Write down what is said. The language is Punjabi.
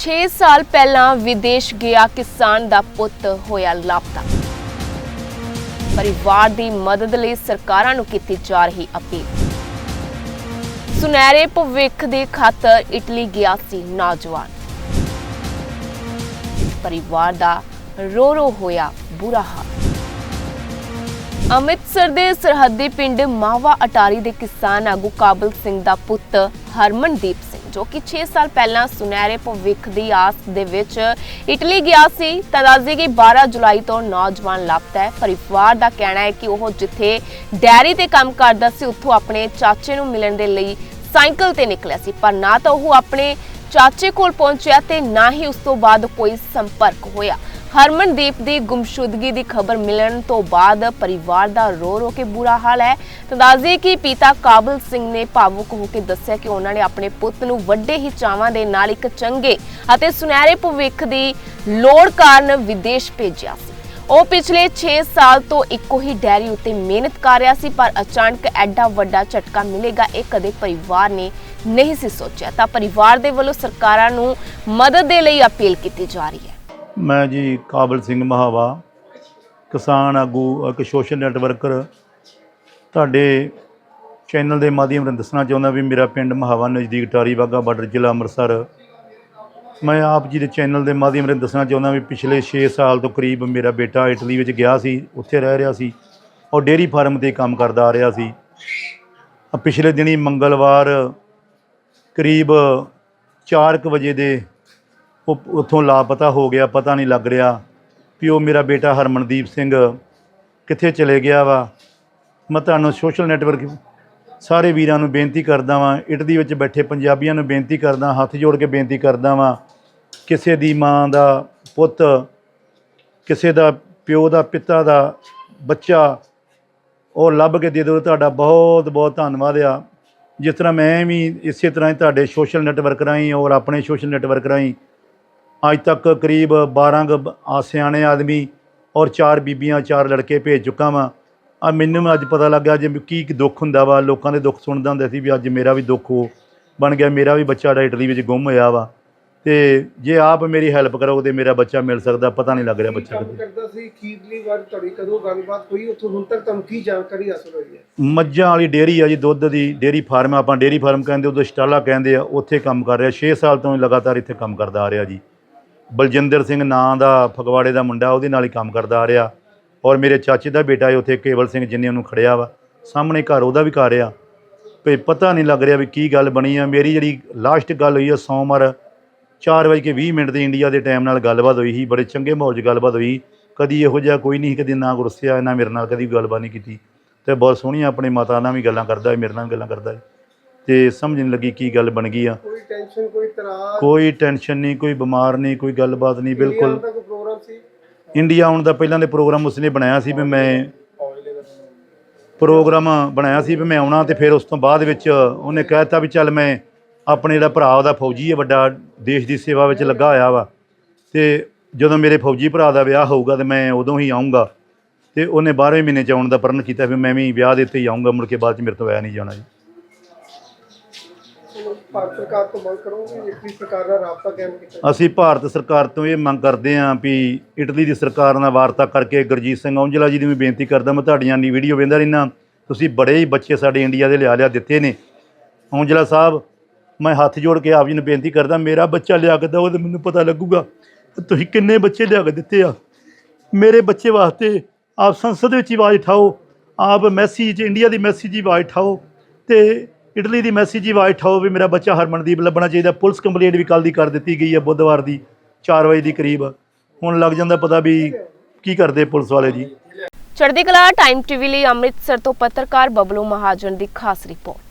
6 ਸਾਲ ਪਹਿਲਾਂ ਵਿਦੇਸ਼ ਗਿਆ ਕਿਸਾਨ ਦਾ ਪੁੱਤ ਹੋਇਆ ਲਾਪਤਾ। ਪਰਿਵਾਰ ਦੀ ਮਦਦ ਲਈ ਸਰਕਾਰਾਂ ਨੂੰ ਕੀਤੀ ਜਾ ਰਹੀ ਅਪੀਲ। ਸੁਨਹਿਰੇ ਭਵਿੱਖ ਦੇ ਖਾਤਰ ਇਟਲੀ ਗਿਆ ਸੀ ਨੌਜਵਾਨ। ਪਰਿਵਾਰ ਦਾ ਰੋ ਰੋ ਹੋਇਆ ਬੁਰਾ ਹਾਲ। ਅੰਮ੍ਰਿਤਸਰ ਦੇ ਸਰਹੱਦੀ ਪਿੰਡ ਮਾਵਾ ਅਟਾਰੀ ਦੇ ਕਿਸਾਨ ਆਗੂ ਕਾਬਲ ਸਿੰਘ ਦਾ ਪੁੱਤ ਹਰਮਨਦੀਪ ਸਿੰਘ ਜੋ ਕਿ 6 ਸਾਲ ਪਹਿਲਾਂ ਸੁਨਹਿਰੇ ਭਵਿੱਖ ਦੀ ਆਸ ਦੇ ਵਿੱਚ ਇਟਲੀ ਗਿਆ ਸੀ, ਤਾਂ ਕਿ 12 ਜੁਲਾਈ ਤੋਂ ਨੌਜਵਾਨ ਲਾਪਤਾ ਹੈ। ਪਰਿਵਾਰ ਦਾ ਕਹਿਣਾ ਹੈ ਕਿ ਉਹ ਜਿੱਥੇ ਡੈਰੀ ਤੇ ਕੰਮ ਕਰਦਾ ਸੀ, ਉੱਥੋਂ ਆਪਣੇ ਚਾਚੇ ਨੂੰ ਮਿਲਣ ਦੇ ਲਈ ਸਾਈਕਲ ਤੇ ਨਿਕਲਿਆ ਸੀ। ਪਰ ਨਾ ਤਾਂ ਉਹ ਆਪਣੇ ਚਾਚੇ ਕੋਲ ਪਹੁੰਚਿਆ ਤੇ ਨਾ ਹੀ ਉਸ ਤੋਂ ਬਾਅਦ ਕੋਈ ਸੰਪਰਕ ਹੋਇਆ। ਹਰਮਨਦੀਪ ਦੀ ਗੁੰਮਸ਼ੁਦਗੀ ਦੀ ਖਬਰ ਮਿਲਣ ਤੋਂ ਬਾਅਦ ਪਰਿਵਾਰ ਦਾ ਰੋ ਰੋ ਕੇ ਬੁਰਾ ਹਾਲ ਹੈ। ਤਾਂ ਦੱਸਦੇ ਕਿ ਪਿਤਾ ਕਾਬਲ ਸਿੰਘ ਨੇ ਭਾਵੁਕ ਹੋ ਕੇ ਦੱਸਿਆ ਕਿ ਉਹਨਾਂ ਨੇ ਆਪਣੇ ਪੁੱਤ ਨੂੰ ਵੱਡੇ ਹੀ ਚਾਵਾਂ ਦੇ ਨਾਲ ਇੱਕ ਚੰਗੇ ਅਤੇ ਸੁਨਹਿਰੇ ਭਵਿੱਖ ਦੀ ਲੋੜ ਕਾਰਨ ਵਿਦੇਸ਼ ਭੇਜਿਆ ਸੀ। ਉਹ ਪਿਛਲੇ 6 ਸਾਲ ਤੋਂ ਇੱਕੋ ਹੀ ਡੈਰੀ ਉੱਤੇ ਮਿਹਨਤ ਕਰ ਰਿਹਾ ਸੀ, ਪਰ ਅਚਾਨਕ ਐਡਾ ਵੱਡਾ ਝਟਕਾ ਮਿਲੇਗਾ ਇਹ ਕਦੇ ਪਰਿਵਾਰ ਨੇ ਨਹੀਂ ਸੀ ਸੋਚਿਆ। ਤਾਂ ਪਰਿਵਾਰ ਦੇ ਵੱਲੋਂ ਸਰਕਾਰਾਂ ਨੂੰ ਮਦਦ ਦੇ ਲਈ ਅਪੀਲ ਕੀਤੀ ਜਾ ਰਹੀ ਹੈ। ਮੈਂ ਜੀ ਕਾਬਲ ਸਿੰਘ ਮਹਾਵਾ, ਕਿਸਾਨ ਆਗੂ, ਇੱਕ ਸੋਸ਼ਲ ਨੈਟਵਰਕਰ ਤੁਹਾਡੇ ਚੈਨਲ ਦੇ ਮਾਧਿਅਮ ਰਾਹੀਂ ਦੱਸਣਾ ਚਾਹੁੰਦਾ ਵੀ ਮੇਰਾ ਪਿੰਡ ਮਹਾਵਾ ਨਜ਼ਦੀਕ ਟਾਰੀ ਵਾਗਾ ਬਾਰਡਰ ਜ਼ਿਲ੍ਹਾ ਅੰਮ੍ਰਿਤਸਰ। ਮੈਂ ਆਪ ਜੀ ਦੇ ਚੈਨਲ ਦੇ ਮਾਧਿਅਮ ਰਾਹੀਂ ਦੱਸਣਾ ਚਾਹੁੰਦਾ ਵੀ ਪਿਛਲੇ 6 ਸਾਲ ਤੋਂ ਕਰੀਬ ਮੇਰਾ ਬੇਟਾ ਇਟਲੀ ਵਿੱਚ ਗਿਆ ਸੀ, ਉੱਥੇ ਰਹਿ ਰਿਹਾ ਸੀ ਔਰ ਡੇਅਰੀ ਫਾਰਮ ਤੇ ਕੰਮ ਕਰਦਾ ਆ ਰਿਹਾ ਸੀ। ਪਿਛਲੇ ਦਿਨੀ ਮੰਗਲਵਾਰ ਕਰੀਬ 4:00 ਵਜੇ ਦੇ ਉਹ ਉੱਥੋਂ ਲਾਪਤਾ ਹੋ ਗਿਆ, ਪਤਾ ਨਹੀਂ ਲੱਗ ਰਿਹਾ ਵੀ ਉਹ ਮੇਰਾ ਬੇਟਾ ਹਰਮਨਦੀਪ ਸਿੰਘ ਕਿੱਥੇ ਚਲੇ ਗਿਆ ਵਾ। ਮੈਂ ਤੁਹਾਨੂੰ ਸੋਸ਼ਲ ਨੈਟਵਰਕ ਸਾਰੇ ਵੀਰਾਂ ਨੂੰ ਬੇਨਤੀ ਕਰਦਾ ਵਾਂ ਇਟਲੀ ਵਿੱਚ ਬੈਠੇ ਪੰਜਾਬੀਆਂ ਨੂੰ ਬੇਨਤੀ ਕਰਦਾ, ਹੱਥ ਜੋੜ ਕੇ ਬੇਨਤੀ ਕਰਦਾ ਵਾਂ, ਕਿਸੇ ਦੀ ਮਾਂ ਦਾ ਪੁੱਤ, ਕਿਸੇ ਦਾ ਪਿਓ ਦਾ, ਪਿਤਾ ਦਾ ਬੱਚਾ, ਉਹ ਲੱਭ ਕੇ ਦੇ ਦਿਓ, ਤੁਹਾਡਾ ਬਹੁਤ ਬਹੁਤ ਧੰਨਵਾਦ ਆ। ਜਿਸ ਤਰ੍ਹਾਂ ਮੈਂ ਵੀ ਇਸੇ ਤਰ੍ਹਾਂ ਹੀ ਤੁਹਾਡੇ ਸੋਸ਼ਲ ਨੈਟਵਰਕ ਰਾਹੀਂ ਔਰ ਆਪਣੇ ਸੋਸ਼ਲ ਨੈਟਵਰਕ ਰਾਹੀਂ ਅੱਜ ਤੱਕ ਕਰੀਬ 12 ਕੁ ਬ- ਆ ਸਿਆਣੇ ਆਦਮੀ ਔਰ ਚਾਰ ਬੀਬੀਆਂ ਚਾਰ ਲੜਕੇ ਭੇਜ ਚੁੱਕਾ ਵਾਂ। ਆ ਮੈਨੂੰ ਵੀ ਅੱਜ ਪਤਾ ਲੱਗਾ ਜੇ ਕੀ ਦੁੱਖ ਹੁੰਦਾ ਵਾ ਲੋਕਾਂ ਦੇ ਦੁੱਖ ਸੁਣਦਾ ਹੁੰਦਾ ਸੀ ਵੀ ਅੱਜ ਮੇਰਾ ਵੀ ਦੁੱਖ ਹੋ ਬਣ ਗਿਆ ਮੇਰਾ ਵੀ ਬੱਚਾ ਇਟਲੀ ਵਿੱਚ ਗੁੰਮ ਹੋਇਆ ਵਾ। ਤੇ ਜੇ ਆਪ ਮੇਰੀ ਹੈਲਪ ਕਰੋਗੇ ਤੇ ਮੇਰਾ ਬੱਚਾ ਮਿਲ ਸਕਦਾ ਪਤਾ ਨਹੀਂ ਲੱਗ ਰਿਹਾ ਬੱਚਾ ਕਿੱਥੇ। ਕਰਦਾ ਸੀ ਅਖੀਰਲੀ ਵਾਰ ਤੁਹਾਡੀ ਕਦੋਂ ਗੱਲਬਾਤ ਹੋਈ? ਉੱਥੋਂ ਹੁਣ ਤੱਕ ਤੁਹਾਨੂੰ ਕੀ ਜਾਣਕਾਰੀ ਹਾਸਲ ਹੋਈ ਹੈ? ਮੱਝਾਂ ਵਾਲੀ ਡੇਅਰੀ ਆ ਜੀ ਦੁੱਧ ਦੀ ਡੇਅਰੀ ਫਾਰਮ ਆਪਾਂ ਡੇਅਰੀ ਫਾਰਮ ਕਹਿੰਦੇ ਉਦੋਂ ਸਟਾਲਾ ਕਹਿੰਦੇ ਆ ਉੱਥੇ ਕੰਮ ਕਰ ਰਿਹਾ 6 ਸਾਲ ਤੋਂ ਲਗਾਤਾਰ ਇੱਥੇ ਕੰਮ ਕਰਦਾ ਆ ਰਿਹਾ ਜੀ। ਬਲਜਿੰਦਰ ਸਿੰਘ ਨਾਂ ਦਾ ਫਗਵਾੜੇ ਦਾ ਮੁੰਡਾ, ਉਹਦੇ ਨਾਲ ਹੀ ਕੰਮ ਕਰਦਾ ਆ ਰਿਹਾ। ਔਰ ਮੇਰੇ ਚਾਚੇ ਦਾ ਬੇਟਾ ਹੈ, ਉੱਥੇ ਕੇਵਲ ਸਿੰਘ ਜਿੰਨੇ ਉਹਨੂੰ ਖੜਿਆ ਵਾ। ਸਾਹਮਣੇ ਘਰ ਉਹਦਾ ਵੀ ਘਰ ਆ। ਤੇ ਪਤਾ ਨਹੀਂ ਲੱਗ ਰਿਹਾ ਵੀ ਕੀ ਗੱਲ ਬਣੀ ਆ। ਮੇਰੀ ਜਿਹੜੀ ਲਾਸਟ ਗੱਲ ਹੋਈ ਆ, ਸੋਮਵਾਰ 4:20 ਮਿੰਟ ਦੇ ਇੰਡੀਆ ਦੇ ਟਾਈਮ ਨਾਲ ਗੱਲਬਾਤ ਹੋਈ ਸੀ, ਬੜੇ ਚੰਗੇ ਮਾਹੌਲ 'ਚ ਗੱਲਬਾਤ ਹੋਈ। ਕਦੀ ਇਹੋ ਜਿਹਾ ਕੋਈ ਨਹੀਂ ਕਦੀ ਨਾ ਗੁੱਸਿਆ ਨਾ ਮੇਰੇ ਨਾਲ ਕਦੀ ਗੱਲਬਾਤ ਨਹੀਂ ਕੀਤੀ। ਤੇ ਬਹੁਤ ਸੋਹਣੀਆਂ ਆਪਣੇ ਮਾਤਾ ਨਾਲ ਵੀ ਗੱਲਾਂ ਕਰਦਾ ਹੈ ਮੇਰੇ ਨਾਲ ਵੀ ਗੱਲਾਂ ਕਰਦਾ ਹੈ। ਤੇ ਸਮਝ ਨਹੀਂ ਲੱਗੀ ਕੀ ਗੱਲ ਬਣ ਗਈ ਆ। ਕੋਈ ਟੈਨਸ਼ਨ ਕੋਈ ਤਰਾਸ। ਕੋਈ ਟੈਨਸ਼ਨ ਨਹੀਂ ਕੋਈ ਬਿਮਾਰ ਨਹੀਂ ਕੋਈ ਗੱਲਬਾਤ ਨਹੀਂ ਬਿਲਕੁਲ। ਦਾ ਕੋਈ ਪ੍ਰੋਗਰਾਮ ਸੀ? ਇੰਡੀਆ ਆਉਣ ਦਾ ਪਹਿਲਾਂ ਦੇ ਪ੍ਰੋਗਰਾਮ ਉਸਨੇ ਬਣਾਇਆ ਸੀ ਵੀ ਮੈਂ ਪ੍ਰੋਗਰਾਮ ਬਣਾਇਆ ਸੀ ਵੀ ਮੈਂ ਆਉਣਾ ਤੇ ਫਿਰ ਉਸ ਤੋਂ ਬਾਅਦ ਵਿੱਚ ਉਹਨੇ ਕਹਿਤਾ ਵੀ ਚੱਲ ਮੈਂ ਆਪਣੇ ਜਿਹੜਾ ਭਰਾ ਉਹਦਾ ਫੌਜੀ ਹੈ ਵੱਡਾ ਦੇਸ਼ ਦੀ ਸੇਵਾ ਵਿੱਚ ਲੱਗਾ ਹੋਇਆ ਵਾ। ਤੇ ਜਦੋਂ ਮੇਰੇ ਫੌਜੀ ਭਰਾ ਦਾ ਵਿਆਹ ਹੋਊਗਾ ਤੇ ਮੈਂ ਉਦੋਂ ਹੀ ਆਉਂਗਾ ਤੇ ਉਹਨੇ 12ਵੇਂ ਮਹੀਨੇ ਚ ਆਉਣ ਦਾ ਪ੍ਰਣ ਕੀਤਾ ਵੀ ਮੈਂ ਵੀ ਵਿਆਹ ਦੇ ਉੱਤੇ ਹੀ ਆਉਂਗਾ ਮੁੜ ਕੇ ਬਾਅਦ ਚ ਮੇਰੇ ਤੋਂ ਆਇਆ ਨਹੀਂ ਜਾਣਾ ਜੀ। ਭਾਰਤ ਸਰਕਾਰ ਤੋਂ ਮੰਗ ਕਰੋਗੇ ਇਟਲੀ ਸਰਕਾਰ ਨਾਲ ਰਾਬਤਾ ਕਾਇਮ ਕੀਤਾ ਅਸੀਂ ਭਾਰਤ ਸਰਕਾਰ ਤੋਂ ਇਹ ਮੰਗ ਕਰਦੇ ਹਾਂ ਵੀ ਇਟਲੀ ਦੀ ਸਰਕਾਰ ਨਾਲ ਵਾਰਤਾ ਕਰਕੇ ਗੁਰਜੀਤ ਸਿੰਘ ਔਂਜਲਾ ਜੀ ਦੀ ਵੀ ਬੇਨਤੀ ਕਰਦਾ ਮੈਂ ਤੁਹਾਡੀਆਂ ਨੀ ਵੀਡੀਓ ਵੇਂਦਾ ਰਹਿਣਾ ਤੁਸੀਂ ਬੜੇ ਹੀ ਬੱਚੇ ਸਾਡੇ ਇੰਡੀਆ ਦੇ ਲਿਆ ਲਿਆ ਦਿੱਤੇ ਨੇ। ਔਂਜਲਾ ਸਾਹਿਬ, ਮੈਂ ਹੱਥ ਜੋੜ ਕੇ ਆਪ ਜੀ ਨੂੰ ਬੇਨਤੀ ਕਰਦਾ, ਮੇਰਾ ਬੱਚਾ ਲਿਆ ਕੇ ਦਿਓ ਤੇ ਮੈਨੂੰ ਪਤਾ ਲੱਗੂਗਾ ਤੁਸੀਂ ਕਿੰਨੇ ਬੱਚੇ ਲਿਆ ਕੇ ਦਿੱਤੇ ਆ। ਮੇਰੇ ਬੱਚੇ ਵਾਸਤੇ ਆਪ ਸੰਸਦ ਵਿੱਚ ਆਵਾਜ਼ ਉਠਾਓ, ਆਪ ਮੈਸੇਜ ਇੰਡੀਆ ਦੀ ਮੈਸੇਜ ਹੀ ਆਵਾਜ਼ ਉਠਾਓ ਤੇ ਇਟਲੀ ਦੀ ਮੈਸੇਜ ਹੀ ਆਵਾਜ਼ ਉਠਾਓ ਵੀ ਮੇਰਾ ਬੱਚਾ ਹਰਮਨਦੀਪ ਲੱਭਣਾ ਚਾਹੀਦਾ। ਪੁਲਿਸ ਕੰਪਲੇਂਟ ਵੀ ਕੱਲ ਦੀ ਕਰ ਦਿੱਤੀ ਗਈ ਹੈ, ਬੁੱਧਵਾਰ ਦੀ 4 ਵਜੇ ਦੀ ਕਰੀਬ। ਹੁਣ ਲੱਗ ਜਾਂਦਾ ਪਤਾ ਵੀ ਕੀ ਕਰਦੇ ਪੁਲਿਸ ਵਾਲੇ ਜੀ। ਚੜ੍ਹਦੀ ਕਲਾ ਟਾਈਮ ਟੀਵੀ ਲਈ ਅੰਮ੍ਰਿਤਸਰ ਤੋਂ ਪੱਤਰਕਾਰ ਬਬਲੂ ਮਹਾਜਨ ਦੀ ਖਾਸ ਰਿਪੋਰਟ।